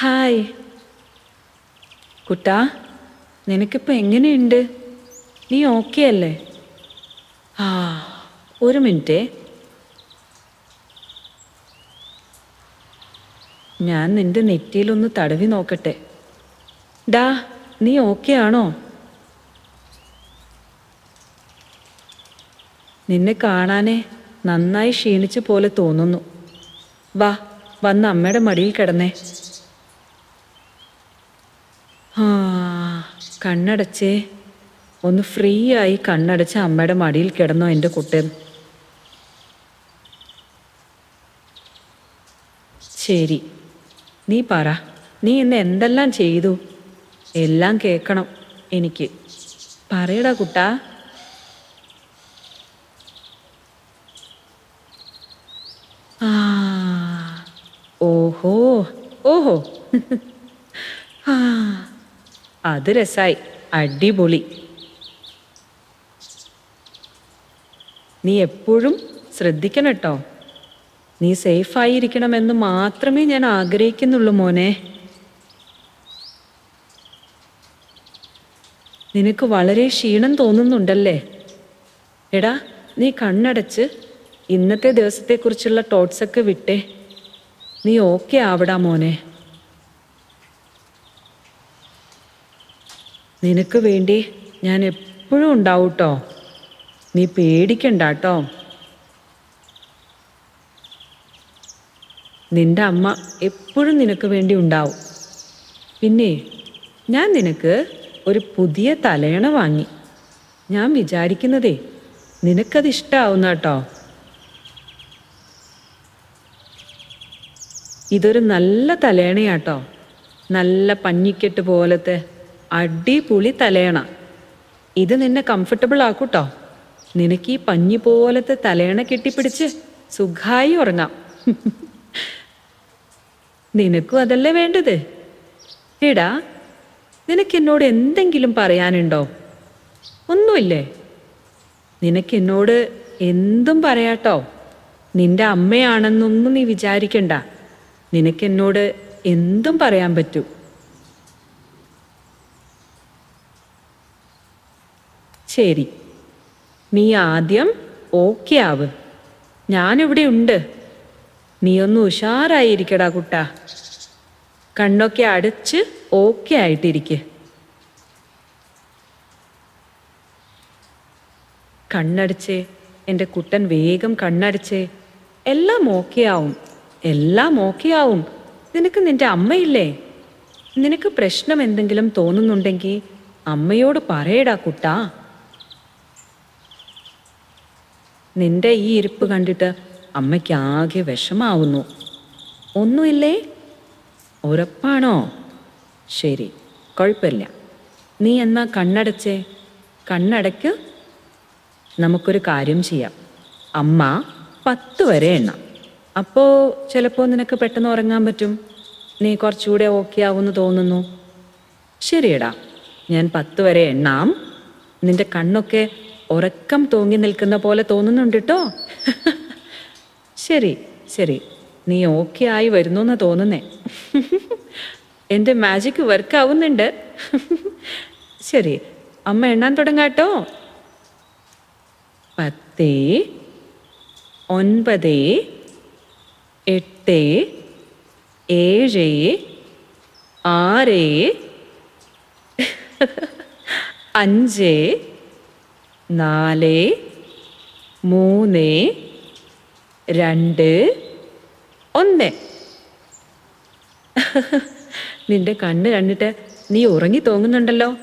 Hi. കുട്ടാ നിനക്കിപ്പോൾ എങ്ങനെയുണ്ട്? നീ okay അല്ലേ? ആ ഒരു മിനിറ്റേ. ഞാൻ നിന്റെ നെറ്റിയിലൊന്ന് തടവി നോക്കട്ടെ. ഡാ നീ ഓക്കെ ആണോ? നിന്നെ കാണാനേ നന്നായി ക്ഷീണിച്ച പോലെ തോന്നുന്നു. വാ വന്ന് അമ്മയുടെ മടിയിൽ കിടന്നേ. കണ്ണടച്ചേ. ഒന്ന് ഫ്രീ ആയി കണ്ണടച്ച് അമ്മയുടെ മടിയിൽ കിടന്നോ എന്റെ കുട്ടി ശരി നീ പറ. നീ ഇന്ന് എന്തെല്ലാം ചെയ്തു? എല്ലാം കേൾക്കണം എനിക്ക്. പറയടാ കുട്ടാ. ആ ഓഹോ ഓഹോ. ആ അത് രസായി. അടിപൊളി. നീ എപ്പോഴും ശ്രദ്ധിക്കണം കേട്ടോ നീ സേഫായിരിക്കണമെന്ന് മാത്രമേ ഞാൻ ആഗ്രഹിക്കുന്നുള്ളൂ മോനെ. നിനക്ക് വളരെ ക്ഷീണം തോന്നുന്നുണ്ടല്ലേ? എടാ നീ കണ്ണടച്ച് ഇന്നത്തെ ദിവസത്തെക്കുറിച്ചുള്ള ടോട്ട്സൊക്കെ വിട്ടേ. നീ ഓക്കെ ആവടാ മോനെ. നിനക്ക് വേണ്ടി ഞാൻ എപ്പോഴും ഉണ്ടാവും കേട്ടോ നീ പേടിക്കണ്ട കേട്ടോ നിന്റെ അമ്മ എപ്പോഴും നിനക്ക് വേണ്ടി ഉണ്ടാവും. പിന്നെ ഞാൻ നിനക്ക് ഒരു പുതിയ തലയണ വാങ്ങി. ഞാൻ വിചാരിക്കുന്നതേ നിനക്കത് ഇഷ്ടമാവുന്ന കേട്ടോ ഇതൊരു നല്ല തലയണയാട്ടോ. നല്ല പഞ്ഞിക്കെട്ട് പോലത്തെ അടിപൊളി തലയണ. ഇത് നിന്നെ കംഫർട്ടബിൾ ആക്കൂട്ടോ? നിനക്ക് ഈ പഞ്ഞി പോലത്തെ തലയണ കെട്ടിപ്പിടിച്ച് സുഖായി ഉറങ്ങാം. നിനക്കും അതല്ലേ വേണ്ടത്? എടാ നിനക്ക് എന്നോട് എന്തെങ്കിലും പറയാനുണ്ടോ? ഒന്നുമില്ലേ? നിനക്ക് എന്നോട് എന്തും പറയാട്ടോ? നിന്റെ അമ്മയാണെന്നൊന്നും നീ വിചാരിക്കണ്ട. നിനക്കെന്നോട് എന്തും പറയാൻ പറ്റൂ. ശരി. നീ ആദ്യം ഓക്കെ ആവ്. ഞാനിവിടെ ഉണ്ട്. നീ ഒന്ന് ഉഷാറായിരിക്കടാ കുട്ട. കണ്ണൊക്കെ അടച്ച് ഓക്കെ ആയിട്ടിരിക്കെ. കണ്ണടച്ചേ എന്റെ കുട്ടൻ വേഗം കണ്ണടച്ചേ. എല്ലാം ഓക്കെ ആവും. എല്ലാം ഓക്കെ ആവും. നിനക്ക് നിന്റെ അമ്മയില്ലേ? നിനക്ക് പ്രശ്നം എന്തെങ്കിലും തോന്നുന്നുണ്ടെങ്കിൽ അമ്മയോട് പറയടാ കുട്ടാ. നിന്റെ ഈ ഇരിപ്പ് കണ്ടിട്ട് അമ്മയ്ക്ക് ആകെ വിഷമാവുന്നു. ഒന്നുമില്ലേ? ഉറപ്പാണോ? ശരി കുഴപ്പമില്ല. നീ എന്നാ കണ്ണടച്ചേ? കണ്ണടയ്ക്ക് നമുക്കൊരു കാര്യം ചെയ്യാം. അമ്മ പത്ത് വരെ എണ്ണ. അപ്പോൾ ചിലപ്പോൾ നിനക്ക് പെട്ടെന്ന് ഉറങ്ങാൻ പറ്റും. നീ കുറച്ചുകൂടെ ഓക്കെ ആവുമെന്ന് തോന്നുന്നു. ശരിയടാ ഞാൻ പത്ത് വരെ എണ്ണാം. നിന്റെ കണ്ണൊക്കെ ഉറക്കം തൂങ്ങി നിൽക്കുന്ന പോലെ തോന്നുന്നുണ്ട് കേട്ടോ ശരി ശരി. നീ ഓക്കെ ആയി വരുന്നു എന്ന് തോന്നുന്നേ. എന്റെ മാജിക് വർക്ക് ആവുന്നുണ്ട്. ശരി അമ്മ എണ്ണാൻ തുടങ്ങാട്ടോ പത്ത് ഒൻപത് എട്ട് ഏഴ് ആറ് അഞ്ച് നാല് മൂന്ന് രണ്ട് ഒന്ന്. നിന്റെ കണ്ണ് കണ്ടിട്ട് നീ ഉറങ്ങി തോങ്ങുന്നുണ്ടല്ലോ?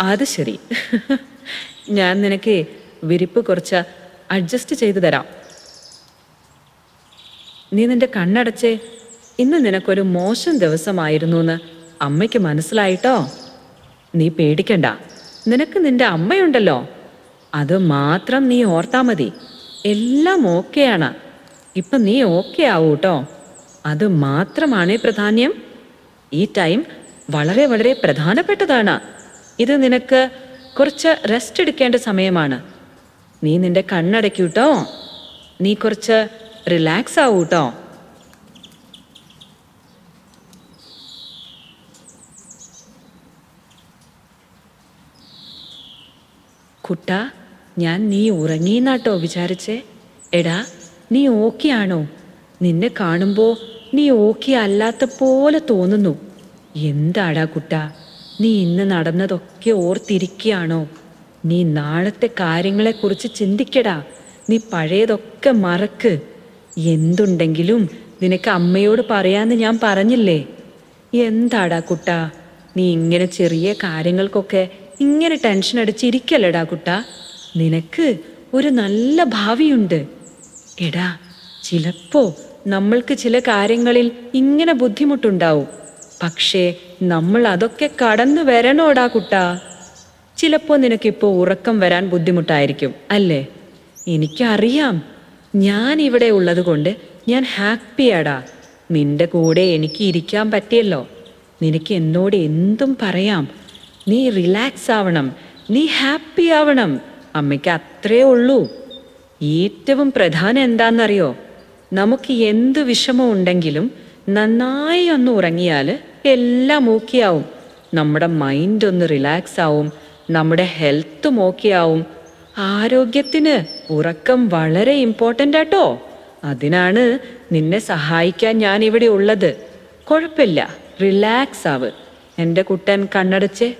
അത് ശരി. ഞാൻ നിനക്ക് വിരിപ്പ് കുറച്ച് അഡ്ജസ്റ്റ് ചെയ്തു തരാം. നീ നിന്റെ കണ്ണടച്ചേ ഇന്ന് നിനക്കൊരു മോശം ദിവസമായിരുന്നു എന്ന് അമ്മയ്ക്ക് മനസ്സിലായിട്ടോ? നീ പേടിക്കണ്ട. നിനക്ക് നിന്റെ അമ്മയുണ്ടല്ലോ. അത് മാത്രം നീ ഓർത്താ മതി. എല്ലാം ഓക്കെയാണ്. ഇപ്പൊ നീ ഓക്കെ ആവൂ കേട്ടോ അത് മാത്രമാണ് പ്രധാന്യം. ഈ ടൈം വളരെ വളരെ പ്രധാനപ്പെട്ടതാണ്. ഇത് നിനക്ക് കുറച്ച് റെസ്റ്റ് എടുക്കേണ്ട സമയമാണ്. നീ നിന്റെ കണ്ണടയ്ക്കൂട്ടോ നീ കുറച്ച് റിലാക്സ് ആവൂ കേട്ടോ കുട്ടാ ഞാൻ നീ ഉറങ്ങിന്നാട്ടോ വിചാരിച്ചേ. എടാ നീ ഓക്കെയാണോ? നിന്നെ കാണുമ്പോ നീ ഓക്കെ അല്ലാത്ത പോലെ തോന്നുന്നു. എന്താടാ കുട്ട നീ ഇന്ന് നടന്നതൊക്കെ ഓർത്തിരിക്കുകയാണോ നീ നാളത്തെ കാര്യങ്ങളെക്കുറിച്ച് ചിന്തിക്കടാ. നീ പഴയതൊക്കെ മറക്ക്. എന്തുണ്ടെങ്കിലും നിനക്ക് അമ്മയോട് പറയാന്ന് ഞാൻ പറഞ്ഞില്ലേ? എന്താടാ കുട്ട നീ ഇങ്ങനെ ചെറിയ കാര്യങ്ങൾക്കൊക്കെ ഇങ്ങനെ ടെൻഷൻ അടിച്ചിരിക്കല്ലടാ കുട്ടാ. നിനക്ക് ഒരു നല്ല ഭാവിയുണ്ട്. എടാ ചിലപ്പോ നമ്മൾക്ക് ചില കാര്യങ്ങളിൽ ഇങ്ങനെ ബുദ്ധിമുട്ടുണ്ടാവും. പക്ഷേ നമ്മൾ അതൊക്കെ കടന്നു വരണോടാ കുട്ടാ. ചിലപ്പോ നിനക്കിപ്പോ ഉറക്കം വരാൻ ബുദ്ധിമുട്ടായിരിക്കും അല്ലേ? എനിക്കറിയാം. ഞാൻ ഇവിടെ ഉള്ളത് കൊണ്ട് ഞാൻ ഹാപ്പിയാടാ. നിന്റെ കൂടെ എനിക്ക് ഇരിക്കാൻ പറ്റിയല്ലോ. നിനക്ക് എന്നോട് എന്തും പറയാം. നീ റിലാക്സ് ആവണം. നീ ഹാപ്പി ആവണം. അമ്മയ്ക്ക് അത്രേ ഉള്ളൂ. ഏറ്റവും പ്രധാനം എന്താണെന്നറിയോ? നമുക്ക് എന്ത് വിഷമം ഉണ്ടെങ്കിലും നന്നായി ഒന്ന് ഉറങ്ങിയാൽ എല്ലാം ഓക്കെ ആവും നമ്മുടെ മൈൻഡ് ഒന്ന് റിലാക്സ് ആവും. നമ്മുടെ ഹെൽത്തും ഓക്കെ ആവും ആരോഗ്യത്തിന് ഉറക്കം വളരെ ഇമ്പോർട്ടന്റ് ആട്ടോ. അതിനാണ് നിന്നെ സഹായിക്കാൻ ഞാൻ ഇവിടെ ഉള്ളത്. കുഴപ്പമില്ല. റിലാക്സ് ആവ്. എന്റെ കുട്ടൻ കണ്ണടച്ച്.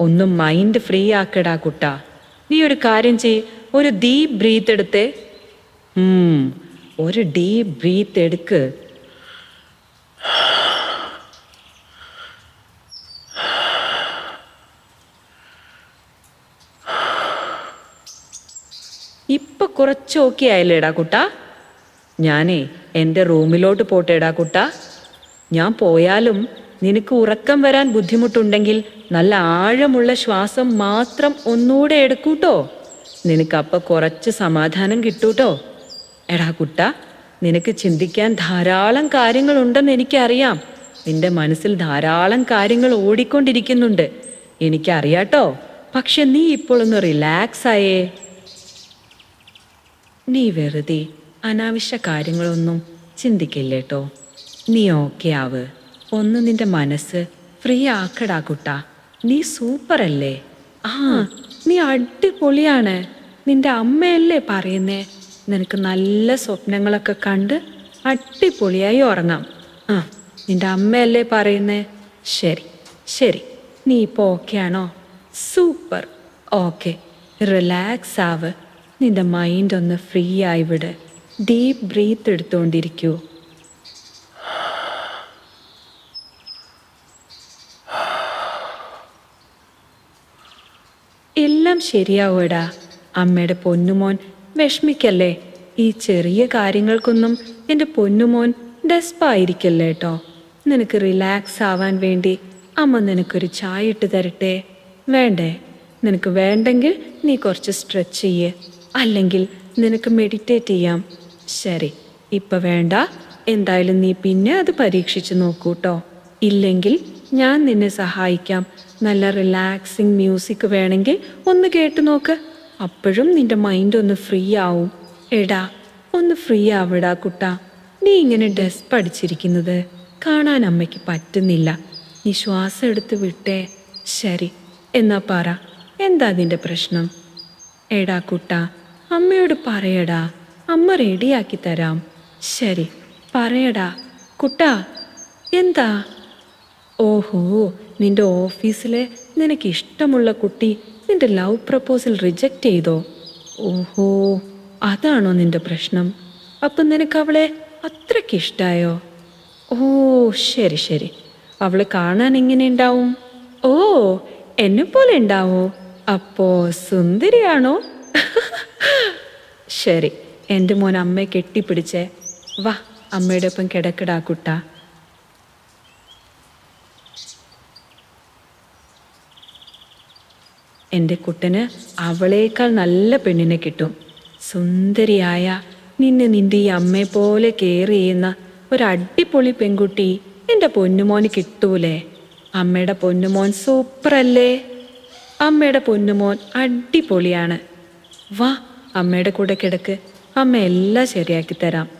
ഒന്ന് മൈൻഡ് ഫ്രീ ആക്കടാ കുട്ടാ. നീ ഒരു കാര്യം ചെയ് ഒരു ഡീപ് ബ്രീത്ത് എടുത്തേ. ഒരു ഡീപ് ബ്രീത്ത് എടുക്ക്. ഇപ്പൊ കുറച്ച് ഓക്കെ ആയില്ലേടാ കുട്ടാ? ഞാനേ എന്റെ റൂമിലോട്ട് പോട്ടേടാ കുട്ടാ. ഞാൻ പോയാലും നിനക്ക് ഉറക്കം വരാൻ ബുദ്ധിമുട്ടുണ്ടെങ്കിൽ നല്ല ആഴമുള്ള ശ്വാസം മാത്രം ഒന്നുകൂടെ എടുക്കൂട്ടോ. നിനക്കപ്പം കുറച്ച് സമാധാനം കിട്ടൂട്ടോ. എടാ കുട്ട നിനക്ക് ചിന്തിക്കാൻ ധാരാളം കാര്യങ്ങളുണ്ടെന്ന് എനിക്കറിയാം. നിന്റെ മനസ്സിൽ ധാരാളം കാര്യങ്ങൾ ഓടിക്കൊണ്ടിരിക്കുന്നുണ്ട്. എനിക്കറിയാട്ടോ. പക്ഷെ നീ ഇപ്പോൾ ഒന്ന് റിലാക്സ് ആയേ. നീ വെറുതെ അനാവശ്യ കാര്യങ്ങളൊന്നും ചിന്തിക്കില്ലേട്ടോ. നീ ഓക്കെ ആവ്. ഒന്ന് നിന്റെ മനസ്സ് ഫ്രീ ആക്കടാ കുട്ടാ. നീ സൂപ്പർ അല്ലേ? ആ നീ അടിപൊളിയാണ്. നിന്റെ അമ്മയല്ലേ പറയുന്നേ? നിനക്ക് നല്ല സ്വപ്നങ്ങളൊക്കെ കണ്ട് അടിപൊളിയായി ഉറങ്ങാം. ആ നിന്റെ അമ്മയല്ലേ പറയുന്നേ? ശരി ശരി. നീ ഇപ്പോൾ ഓക്കെ ആണോ? സൂപ്പർ ഓക്കെ റിലാക്സ് ആവ്. നിന്റെ മൈൻഡ് ഒന്ന് ഫ്രീ ആയി വിട്. ഡീപ്പ് ബ്രീത്ത് എടുത്തുകൊണ്ടിരിക്കൂ എല്ലാം ശരിയാവൂടാ അമ്മയുടെ പൊന്നുമോൻ വിഷമിക്കല്ലേ? ഈ ചെറിയ കാര്യങ്ങൾക്കൊന്നും എന്റെ പൊന്നുമോൻ ഡെസ്പായിരിക്കല്ലേ കേട്ടോ നിനക്ക് റിലാക്സ് ആവാൻ വേണ്ടി അമ്മ നിനക്കൊരു ചായ ഇട്ട് തരട്ടെ? വേണ്ടേ? നിനക്ക് വേണ്ടെങ്കിൽ നീ കുറച്ച് സ്ട്രെച്ച് ചെയ്യേ. അല്ലെങ്കിൽ നിനക്ക് മെഡിറ്റേറ്റ് ചെയ്യാം. ശരി ഇപ്പൊ വേണ്ട. എന്തായാലും നീ പിന്നെ അത് പരീക്ഷിച്ച് നോക്കൂട്ടോ ഇല്ലെങ്കിൽ ഞാൻ നിന്നെ സഹായിക്കാം. നല്ല റിലാക്സിങ് മ്യൂസിക് വേണമെങ്കിൽ ഒന്ന് കേട്ട് നോക്ക്. അപ്പോഴും നിന്റെ മൈൻഡ് ഒന്ന് ഫ്രീ ആവും. എടാ ഒന്ന് ഫ്രീ ആവിടാ കുട്ട. നീ ഇങ്ങനെ ഡ്രസ് പഠിച്ചിരിക്കുന്നത് കാണാൻ അമ്മയ്ക്ക് പറ്റുന്നില്ല. നീ ശ്വാസം എടുത്ത് വിട്ടേ. ശരി എന്നാ പറ. എന്താ നിന്റെ പ്രശ്നം? എടാ കുട്ട അമ്മയോട് പറയടാ. അമ്മ റെഡിയാക്കി തരാം. ശരി പറയടാ. കുട്ടാ എന്താ? ഓഹോ നിന്റെ ഓഫീസിലെ നിനക്ക് ഇഷ്ടമുള്ള കുട്ടി നിന്റെ ലവ് പ്രപ്പോസൽ റിജക്റ്റ് ചെയ്തോ? ഓഹോ അതാണോ നിന്റെ പ്രശ്നം? അപ്പം നിനക്ക് അവളെ അത്രയ്ക്ക് ഇഷ്ടായോ ഓ ശരി ശരി. അവളെ കാണാൻ എങ്ങനെ ഉണ്ടാവും? ഓ എന്നെ പോലെ ഉണ്ടാവോ? അപ്പോ സുന്ദരിയാണോ? ശരി എന്റെ മോൻ അമ്മയെ കെട്ടിപ്പിടിച്ചേ. വാ അമ്മയുടെ ഒപ്പം കിടക്കടാ കുട്ടാ. എന്റെ കുട്ടന് അവളേക്കാൾ നല്ല പെണ്ണിനെ കിട്ടും. സുന്ദരിയായ നിന്നെ നിന്റെ ഈ അമ്മയെ പോലെ കെയർ ചെയ്യുന്ന ഒരു അടിപൊളി പെൺകുട്ടി എന്റെ പൊന്നുമോന് കിട്ടൂലേ? അമ്മയുടെ പൊന്നുമോൻ സൂപ്പറല്ലേ അമ്മയുടെ പൊന്നുമോൻ അടിപൊളിയാണ്. വാ അമ്മയുടെ കൂടെ കിടക്ക്. അമ്മ എല്ലാം ശരിയാക്കി തരാം.